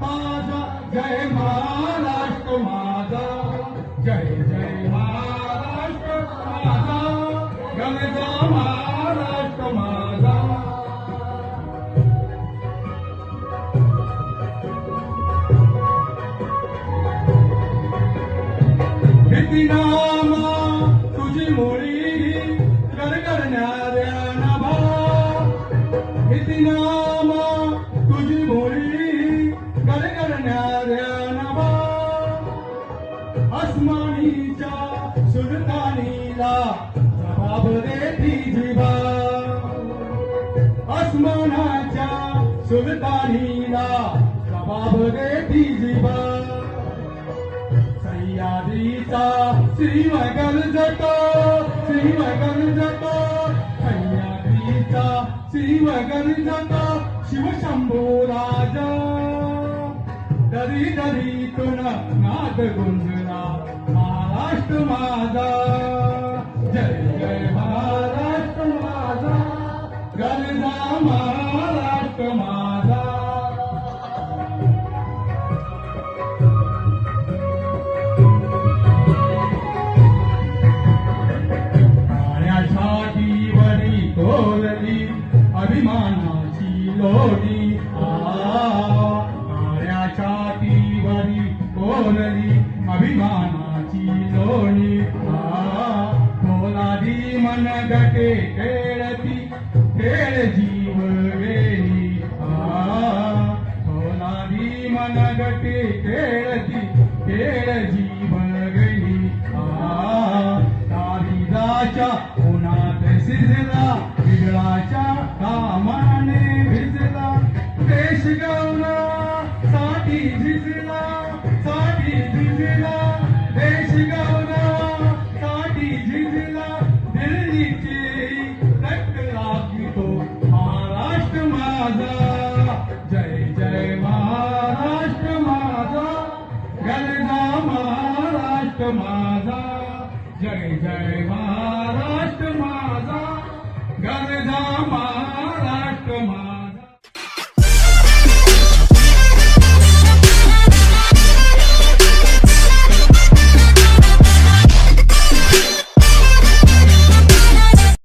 ताज़ा जय महाराष्ट्र माझा जय जय महाराष्ट्र गणजा महाराष्ट्र नामा, तुझी मोळी मोळी गरगरणाऱ्या नभा जबाब देती जिवा आसमानाच्या सुलतानीला जबाब देती जिवा सह्याद्रीचा श्रीव गर्जतो श्रीव गर्जतो सह्याद्रीचा श्रीव गर्जतो शिवशंभो राजा दरी दरीतून नाद गुंजला महाराष्ट्र माझा. जय जय महाराष्ट्र माझा. गरजा महाराष्ट्र अभिमानाची लोडी आ काळ्या छातीवरी अभिमानाची लोडी आ तोलादी मन गटे जीव गेली आ मन गटे खेळती, खेळ जीव गेली कालिदाच्या उन्हात शिजला साठी देशसाठी दिल्लीची रक्त महाराष्ट्र माझा. जय जय महाराष्ट्र माझा. गरजा महाराष्ट्र माझा. जय जय महाराष्ट्र माझा.